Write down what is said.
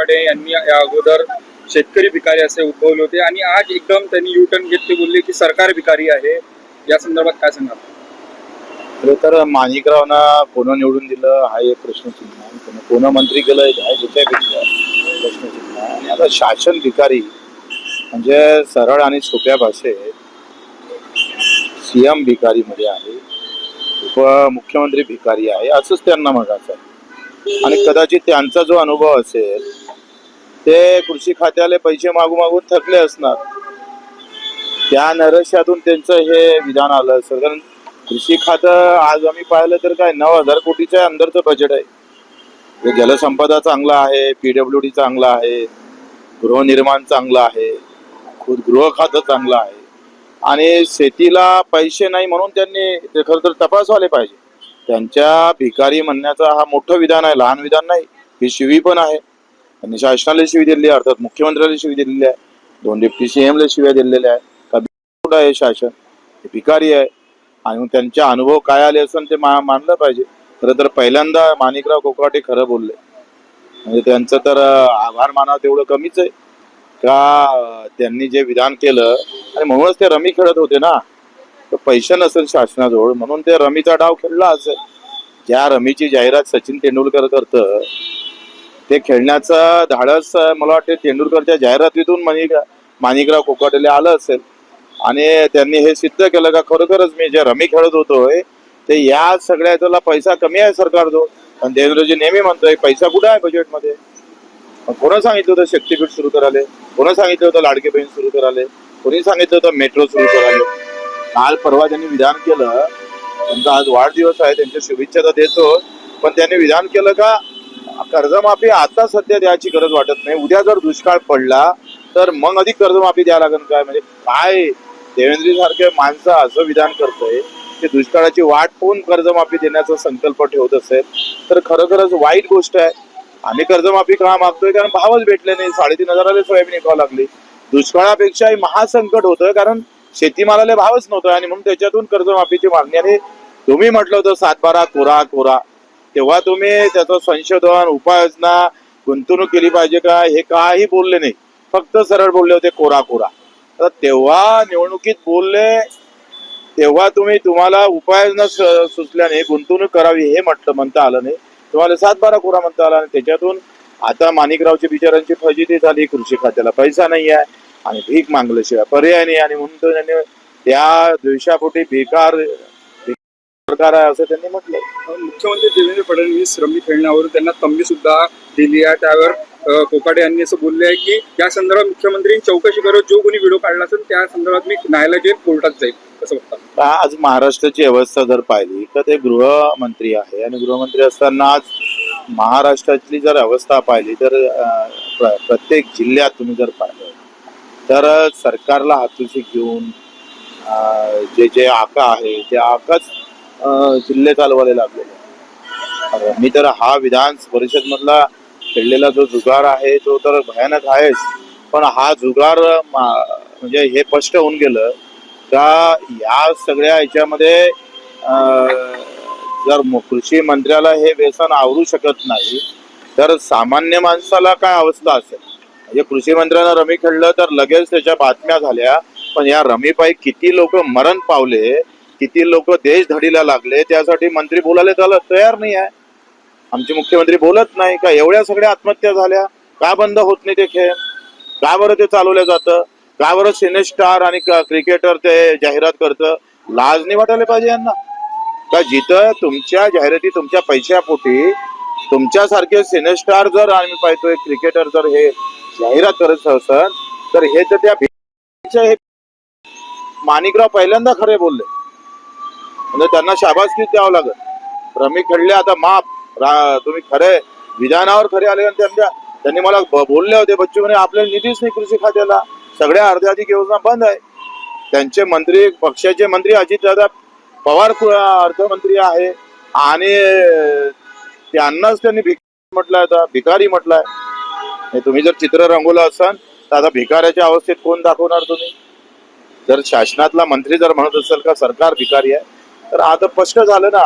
कोकाटे यांनी या अगोदर शेतकरी भिकारी असे उद्भवले होते आणि आज एकदम त्यांनी यू टर्न घेत ते बोलले की सरकार भिकारी आहे. या संदर्भात काय सांगाल? खरं तर माणिकरावना कोण निवडून दिलं हा एक प्रश्नचिन्ह आहे. कोण- मंत्री केलं हा दुसऱ्यापेक्षा प्रश्नचिन्ह आहे. आणि आता शासन भिकारी म्हणजे सरळ आणि सोप्या भाषेत सीएम भिकारी मध्ये आहे उपमुख्यमंत्री भिकारी आहे असंच त्यांना म्हणायचं आहे. आणि कदाचित त्यांचा जो अनुभव असेल ते कृषी खात्याला पैसे मागू मागून थकले असणार. त्या नरशातून त्यांचं हे विधान आलं असं. कारण कृषी खातं आज आम्ही पाहिलं तर काय नऊ हजार कोटीच्या अंदरचं बजेट आहे. जलसंपदा चांगला आहे पीडब्ल्यू डी चांगला आहे गृहनिर्माण चांगलं आहे खुद गृह खातं चांगलं आहे. आणि शेतीला पैसे नाही म्हणून त्यांनी ते खरं तर तपासवाले पाहिजे. त्यांच्या भिकारी म्हणण्याचा हा मोठं विधान आहे लहान विधान नाही ही शिवी पण आहे. त्यांनी शासनाला शिवी दिलेली आहे अर्थात मुख्यमंत्र्याला शिवी दिलेली आहे. दोन डिप्टी सीएमला शिव्या दिलेल्या आहेत. का कुठं आहे शासन? हे भिकारी आहे. आणि त्यांचे अनुभव काय आले असून ते मा मानलं पाहिजे. खरं तर पहिल्यांदा माणिकराव कोकाटे खरं बोलले. म्हणजे त्यांचं तर आभार मानावं तेवढं कमीच आहे. का त्यांनी जे विधान केलं आणि म्हणूनच ते रमी खेळत होते ना. तर पैसे नसेल शासनाजवळ म्हणून ते रमीचा डाव खेळला असेल. ज्या रमीची जाहिरात सचिन तेंडुलकर करतं ते खेळण्याचं धाडस मला वाटते तेंडुलकरच्या जाहिरातीतून माणिक माणिकराव कोकाटेले आलं असेल. आणि त्यांनी हे सिद्ध केलं का खरोखरच मी जे रमी खेळत होतोय ते या सगळ्या याला पैसा कमी आहे सरकारजवळ पण देवेंद्रजी नेहमी म्हणतोय पैसा कुठे आहे बजेटमध्ये कोणा सांगितलं होतं शक्तीपीठ सुरू कराले कोणा सांगितलं होतं लाडके बहीण सुरू कराले कोणी सांगितलं होतं मेट्रो सुरू कराले काल परवा त्यांनी विधान केलं. त्यांचा आज वाढदिवस आहे त्यांच्या शुभेच्छा तर देतो. पण त्यांनी विधान केलं का? कर्जमाफी आता सध्या द्यायची गरज वाटत नाही. उद्या जर दुष्काळ पडला तर मग अधिक कर्जमाफी द्यावं लागेल काय? म्हणजे काय? देवेंद्र सारखे माणसं असं विधान करतोय की दुष्काळाची वाट पाहून कर्जमाफी देण्याचा संकल्प ठेवत असेल तर खरोखरच वाईट गोष्ट आहे. आम्ही कर्जमाफी का मागतोय? कारण भावच भेटले नाही. साडेतीन हजाराला सोयाबीन विकावं लागली. दुष्काळापेक्षाही महासंकट होतं कारण शेतीमालाला भावच नव्हता. आणि म्हणून त्याच्यातून कर्जमाफीची मागणी आणि तुम्ही म्हटलं होतं सातबारा कोरा कोरा. तेव्हा तुम्ही त्याचं संशोधन उपाययोजना गुंतवणूक केली पाहिजे का? हे काही बोलले नाही. फक्त सरळ बोलले होते कोरा कोरा तर तेव्हा निवडणुकीत बोलले तेव्हा तुम्ही तुम्हाला उपाययोजना सुचल्याने गुंतवणूक करावी हे म्हटलं म्हणता आलं नाही. तुम्हाला सात बारा कोरा म्हणता आला आणि त्याच्यातून आता माणिकरावची बिचारांची फजिती झाली कृषी खात्याला पैसा नाही आहे आणि भीक मागल्याशिवाय पर्याय नाही आणि म्हणून त्यांनी त्या दिवसापोटी बेकार सरकार आहे असं त्यांनी म्हटलं मुख्यमंत्री देवेंद्र फडणवीस रमी खेळण्यावरून त्यांना तंबी सुद्धा दिली आहे. त्यावर कोकाटे यांनी असं बोलले आहे की या संदर्भात मुख्यमंत्र्यांनी चौकशी करत जो कोणी व्हिडिओ काढला असेल त्या संदर्भात मी न्यायालयात जाईल कोर्टात जाईल. असं बघता आज महाराष्ट्राची अवस्था जर पाहिली तर ते गृहमंत्री आहे. आणि गृहमंत्री असताना आज महाराष्ट्रातली जर अवस्था पाहिली तर प्रत्येक जिल्ह्यात तुम्ही जर पाहिलं तर सरकारला हातूशी घेऊन जे जे आका आहे ते आकाच जिल्हे चालवायला लागलेले मी तर हा विधान परिषद मधला खेळलेला जो जुगार आहे तो तर भयानक आहेच. पण हा जुगार मा- म्हणजे हे स्पष्ट होऊन गेलं का या सगळ्या याच्यामध्ये जर कृषी मंत्र्याला हे व्यसन आवरू शकत नाही तर सामान्य माणसाला काय अवस्था असेल? म्हणजे कृषी मंत्र्यानं रमी खेळलं तर लगेच त्याच्या बातम्या झाल्या पण या रमीपाई किती लोक मरण पावले किती लोक देश धडीला लागले त्यासाठी मंत्री बोलायला त्याला तयार नाही आहे. आमचे मुख्यमंत्री बोलत नाही का? एवढ्या सगळ्या आत्महत्या झाल्या. का बंद होत नाही ते खेळ? का बरं ते चालवलं जातं? का बरं सिने स्टार आणि क्रिकेटर ते जाहिरात करतं? लाज नाही वाटायला पाहिजे यांना. का जिथं तुमच्या जाहिराती तुमच्या पैशापोटी तुमच्यासारखे सिनेस्टार जर आम्ही पाहतोय क्रिकेटर जर हे जाहिरात करत असेल तर हे तर त्या हे माणिकराव पहिल्यांदा खरे बोलले. म्हणजे त्यांना शाबासकी द्यावं लागत रमी खेळले आता माप रा- तुम्ही खरे विधानावर खरे आले आणि त्यांच्या त्यांनी मला बोलले होते बच्चू म्हणे आपल्याला निधीच नाही कृषी खात्याला. सगळ्या अर्ध्याधिक योजना बंद आहे. त्यांचे मंत्री पक्षाचे मंत्री अजितदादा पवार अर्थमंत्री आहे. आणि त्यांनाच त्यांनी भिकारी म्हटलंय आता भिकारी म्हटलंय. तुम्ही जर चित्र रंगवलं असाल तर आता भिकाऱ्याच्या अवस्थेत कोण दाखवणार तुम्ही? जर शासनातला मंत्री जर म्हणत असेल का सरकार भिकारी आहे. तर आता प्रश्न झालं ना